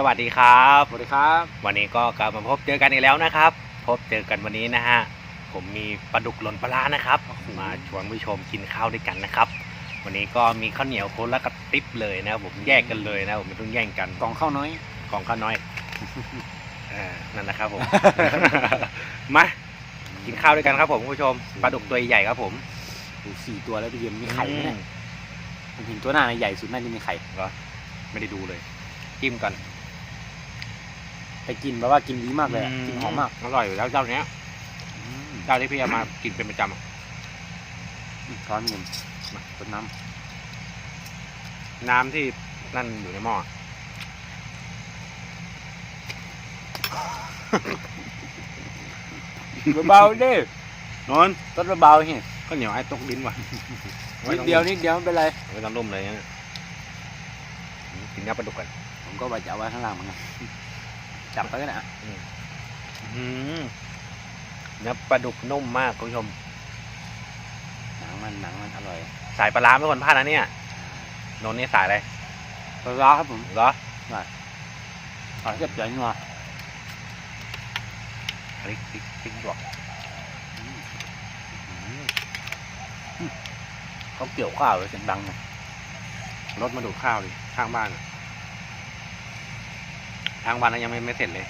สวัสดีครับ สวัสดีครับ วันนี้ก็กลับมาพบเจอกันอีกแล้วนะครับ พบเจอกันวันนี้นะฮะ ผมมีปลาดุกหล่นปลาร้านะครับ มาชวนผู้ชมกินข้าวด้วยกันนะครับ วันนี้ก็มีข้าวเหนียวโคนละกระติบเลยนะครับผมแยกกันเลยนะผมไม่ต้องแย่งกันกล่องข้าวน้อยของข้าวน้อยเออนั่นนะครับผม มากินข้าวด้วยกันครับ ผมผู้ชมปลาดุกตัวใหญ่ครับ ผมดูสี่ตัวแล้วพี่เยี่ยมมีไข่ไหมอืเนี่มยผมเห็นตัวหน้าในใหญ่สุดน่าจะมีไข่เหรอไม่ได้ดูเลยจิ้มกัน แต่กินแบบว่ากินดีมากเลยอะกินหอมมากอร่อยอยู่แล้วเจ้าเนี้ยเจ้าที่พี่เอามากินเป็นประจำอะอืมร้อนเงินมาต้นน้น้ำที่นั่นอยู่ในหม้อำเบาๆดินนต้นเบาๆเฮ้ยก็เหนียวไอ้ตกดินว่ะนิดเดียวนิดเดียวไม่เป็นไรไม่ต้องรุ่มเลยนะกินเนื้อปลาดุกกัน ผมก็ว่าจะเอาไว้ข้างล่างเหมือนกัน จับไปกันนะอืมเนื้อปลาดุกนุ่มมากคุณผู้ชม หนังมันหนังมันอร่อยสายปลาร้าไม่ควรพลาดนะเนี่ยนนท์นี่สายอะไรปลาร้าครับผมเหรอขอเจ็บใจนัวพริกพริกพริกหยวกเขาเกี่ยวข้าวเลยเสียงดังเลยรถมาดูดข้าวดิข้างบ้านอะ ทางบ้านนั้นยังไม่ไม่เสร็จเลย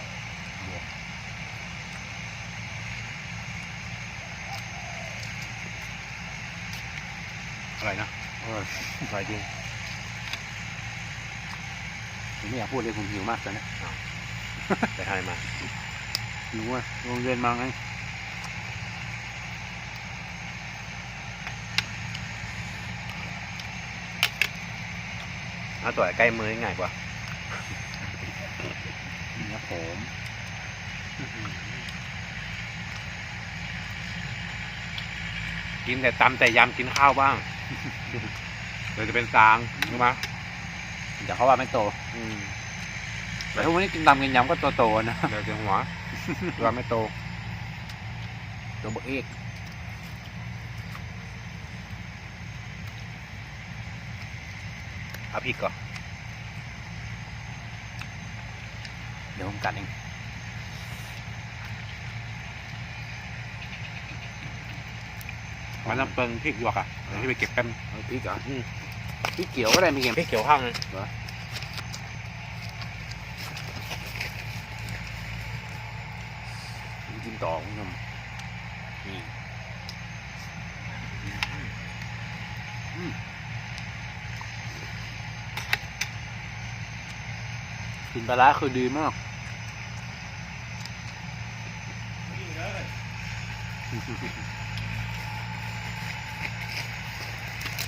อะไรนะเอออร่อยจริงผมไม่อยากพูดเลยผมหิวมากตอนนี้ไปทานมาหิวอะโรงเรียนมาไงเอาตัวใกล้มือง่ายกว่า นี่ครับผมกินแต่ตำแต่ยำกินข้าวบ้างเดี๋ยวจะเป็นซางรู้ไหมเดี๋ยวเขาว่าไม่โตอืมแต่ทุกวันนี้กินตำกินยำก็โตๆนะเดี๋ยวจะหัวเราไม่โต ตัวบักเอกเอาพริกก่อน เดี๋ยวผมกัดเองมันต้องเปิงพริกหยวกอะเดี๋ยวที่ไปเก็บกันเอาพริกเหรออืมพริกเขียวก็ได้มีเกมพริกเขียวข้างนึงกินต่อคุณผู้ชมนี่อืมกินปลาร้าคือดีมาก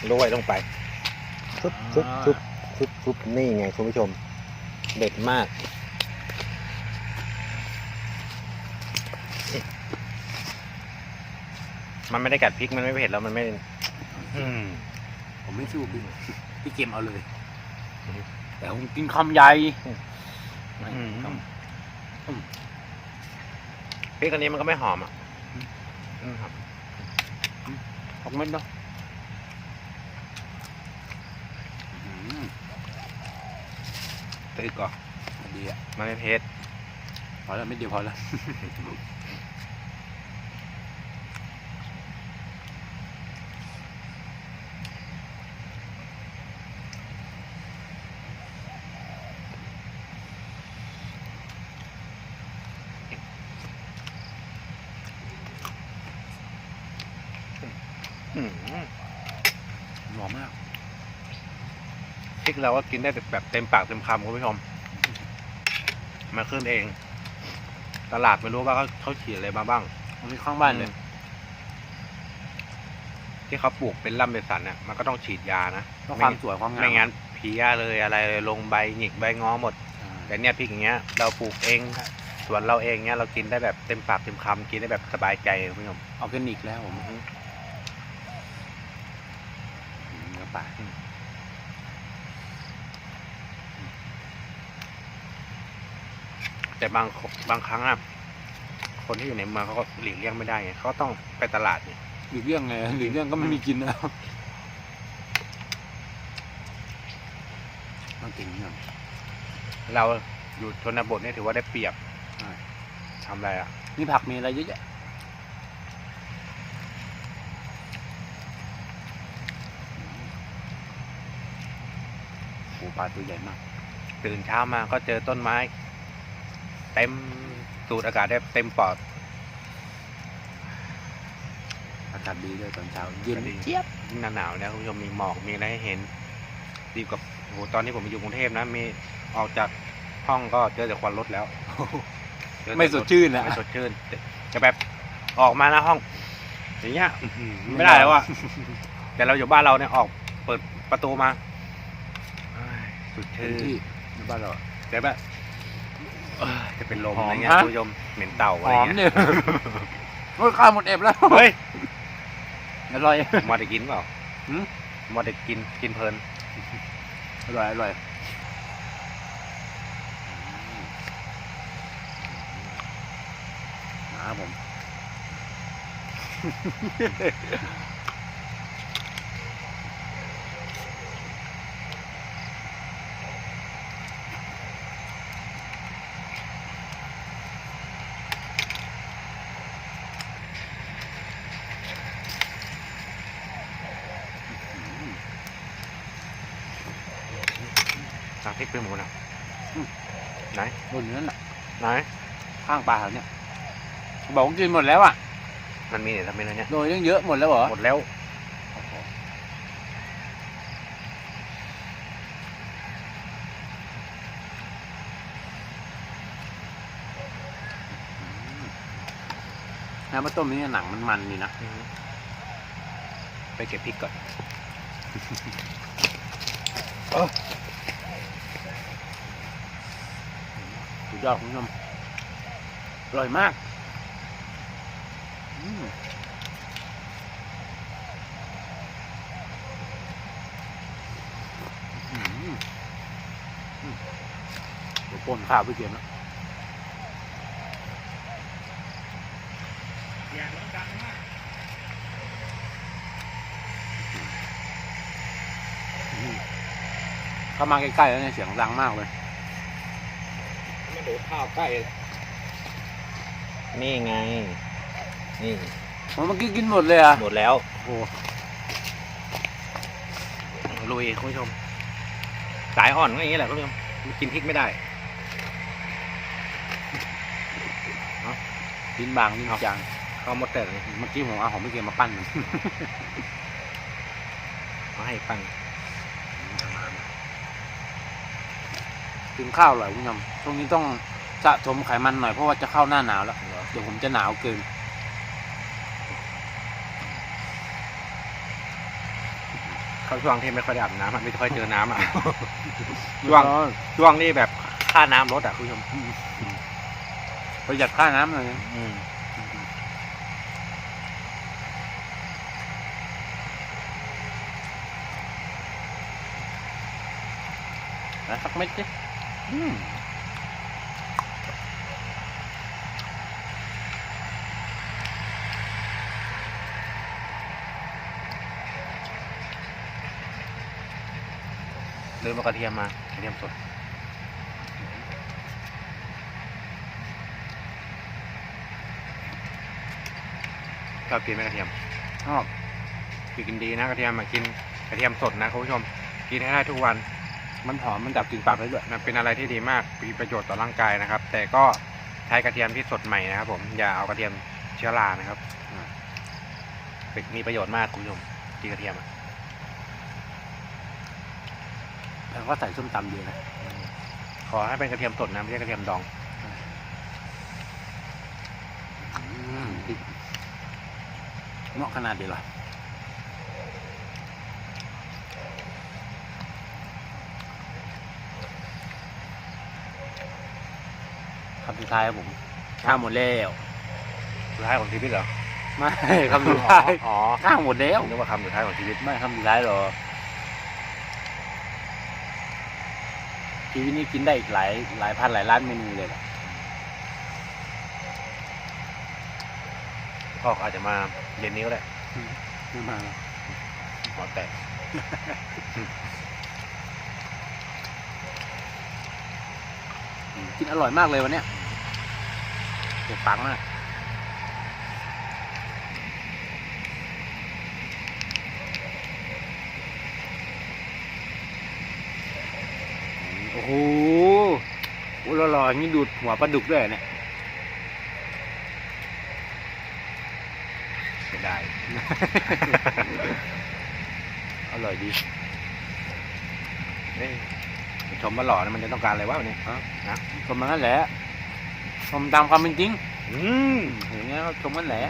โรยลงไปซุบซุบซุบซุบซุบนี่ไงคุณผู้ชม เด็ดมาก มันไม่ได้กัดพริกมันไม่เผ็ดแล้วมันไม่อืมผมไม่สู้พี่พี่เกมเอาเลยอืมแต่ผมกินคำใหญ่อืมคพริกอันนี้มันก็ไม่หอมอะอืม ครับำออกเม็ดเนาะอื้อหือตึกก่อนดีอะมันไม่เผ็ดพอแล้วไม่เดียวพอแล้ว หอมมากพริกเราก็กินได้แบบเต็มปากเต็มคำคุณผู้ชม มาขึ้นเอง ตลาดไม่รู้ว่าเขาเขาฉีดอะไรมาบ้างมันมีข้างบ้านเลย ที่เขาปลูกเป็นลำเป็นสันเนี่ยมันก็ต้องฉีดยานะเพราะความสวยความงามไม่งั้นเพี้ยเลยอะไรเลยลงใบหงิกใบงอหมดอ่าแต่เนี่ยพริกอย่างเงี้ย เราปลูกเองสวนเราเองเนี้ยเรากินได้แบบเต็มปากเต็มคำกินได้แบบสบายใจคุณผู้ชมออร์แกนิกแล้วผม อื้อเนื้อปลาแต่บางบางครั้งอะคนที่อยู่ในเมืองเขาก็หลีกเลี่ยงไม่ได้ไงเขาก็ต้องไปตลาดเนี่ยหลีกเลี่ยงไงหลีกเลี่ยงก็ไม่มีกินแล้วต้องกินเนี่ยเราอยู่ชนบทเนี่ยถือว่าได้เปรียบใช่ทำอะไรอะมีผักมีอะไรเยอะแยะ โอ้ปลาตัวใหญ่มาก ตื่นเช้ามาก็เจอต้นไม้ เต็มสูดอากาศได้เต็มปอด อากาศดีด้วยตอนเช้าเย็นก็ดีเจี๊ยบยิ่งหนาวๆเนี่ยคุณผู้ชมมีหมอกมีอะไรให้เห็น ดีกว่าโอ้โหตอนนี้ผมอยู่กรุงเทพนะมีออกจากห้องก็เจอแต่ควันรถแล้วเจอแต่ไม่สดชื่นนะไม่สดชื่นจะจะแบบออกมาหน้าห้อง อย่างเงี้ยอื้อหือไม่ได้แล้วอะแต่เราอยู่บ้านเราเนี่ยออกเปิดประตูมาเอ้ย สดชื่อบ้านเราแต่แบบจะเป็นลมอะไรเงี้ยคุณผู้ชมเหม็นเต่าอะไรอมเงี้ยเนี่ยโอ้ยข้าวหมดเอฟแล้วเฮ้ยอร่อยมอได้กินเปล่าหืมมอได้กินกินเพลินอร่อยอร่อยนะครับผม เป็นหมูนะอืม ไหนบนนั้นน่ะไหนข้างปลาแถวเนี้ยบอกว่ากินหมดแล้วอะมันมีเนี่ยทำเมนูเนี้ยโดยตั้งเยอะหมดแล้วเหรอหมดแล้วน้ำมะต้มนี่หนังมันมันดีนะอืมไปเก็บพริกก่อนสุด ยอดคุณผู้ชมอร่อยมากอืมอืมอืมเดี๋ยวป่นข้าวไปเกมแล้วเข้ามาใกล้ๆแล้วเนี่ยเสียงดังมากเลย ไม่ดูข้าวใกล้นี่ไง นี่โอ้เมื่อกี้กินหมดเลยอะหมดแล้วโอ้โหลุยคุณผู้ชม สายอ่อนก็อย่างนี้แหละคุณผู้ชมมันกินพริกไม่ได้ลิ้นบางลิ้นจางข้าวมดเตอร์นี่เมื่อกี้ผมเอาของไม่เกมมาปั้นมันมาให้ปั้น กินข้าวอร่อยคุณผู้ชมช่วงนี้ต้องสะสมไขมันหน่อยเพราะว่าจะเข้าหน้าหนาวแล้ว เดี๋ยวผมจะหนาวเกิน เข้าช่วงที่ไม่ค่อยได้อาบน้ำอะไม่ค่อยเจอน้ำอะ ช่วงช่วงนี้แบบค่าน้ำลดอะคุณผู้ชมประหยัดค่าน้ำหน่อยนะอืมนะสักเม็ดสิ อืมลืมเอากระเทียมมากระเทียมสดชอบกินไหมกระเทียมชอบคือกินดีนะกระเทียมมากินกระเทียมสดนะคุณผู้ชม กินให้ได้ทุกวัน มันหอมมันดับกลิ่นปากได้ด้วยมันเป็นอะไรที่ดีมากมีประโยชน์ต่อร่างกายนะครับ แต่ก็ใช้กระเทียมที่สดใหม่นะครับ ผมอย่าเอากระเทียมเชื้อรานะครับอ่าเป็นมีประโยชน์มากคุณผู้ชมกินกระเทียมอะแล้วก็ใส่ส้มตำเยอะนะขอให้เป็นกระเทียมสดนะไม่ใช่กระเทียมดองอืมพริกเหมาะขนาดเดียวเหรอคำสุด ท้ายครับผมข้าวหมดแล้วสุดท้ายของชีวิตเหรอไม่คำสุดท้ายอ๋อข้าวหมดแล้วนึกว่าคำสุดท้ายของชีวิตไม่คำสุดท้ายหรอกชีวิตนี้กินได้อีกหลายหลายพันหลายล้านเมนูเลยแหละพ่อก็อาจจะมาเย็นนี้ก็ได้ไม่มาแล้วหัวแตกอืมกินอร่อยมากเลยวันเนี้ย เจ็บปากมากโอ้โหโอ้หล่อๆอย่างนี้ดูดหัวปลาดุกด้วยเนี่ยไม่ได้อร่อยดีเฮ้ยชมว่าหล่อนะมันจะต้องการอะไรวะวันนี้ก็มันนั่นแหละ ชมตามความเป็นจริง อืมอย่างเงี้ยก็ชมมันแหละ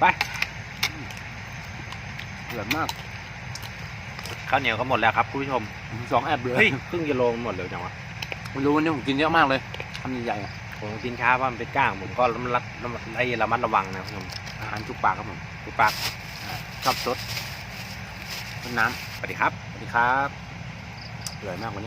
ไปอร่อยมากข้าวเหนียวก็หมดแล้วครับคุณผู้ชมผมสองแอบเลยเฮ้ยครึ่งกิโลหมดเลยจังวะไม่รู้วันนี้ผมกินเยอะมากเลยทำใหญ่ๆอะผมกินช้าเพราะมันเป็นก้าง ผมก็ระมัดระมัดไอ้ระมัดระวังนะคุณผู้ชมอาหารจุกปากครับผมคุณปากชอบสดต้นน้สวัสดีครับำสวัสดีครับ อร่อยมากวันนี้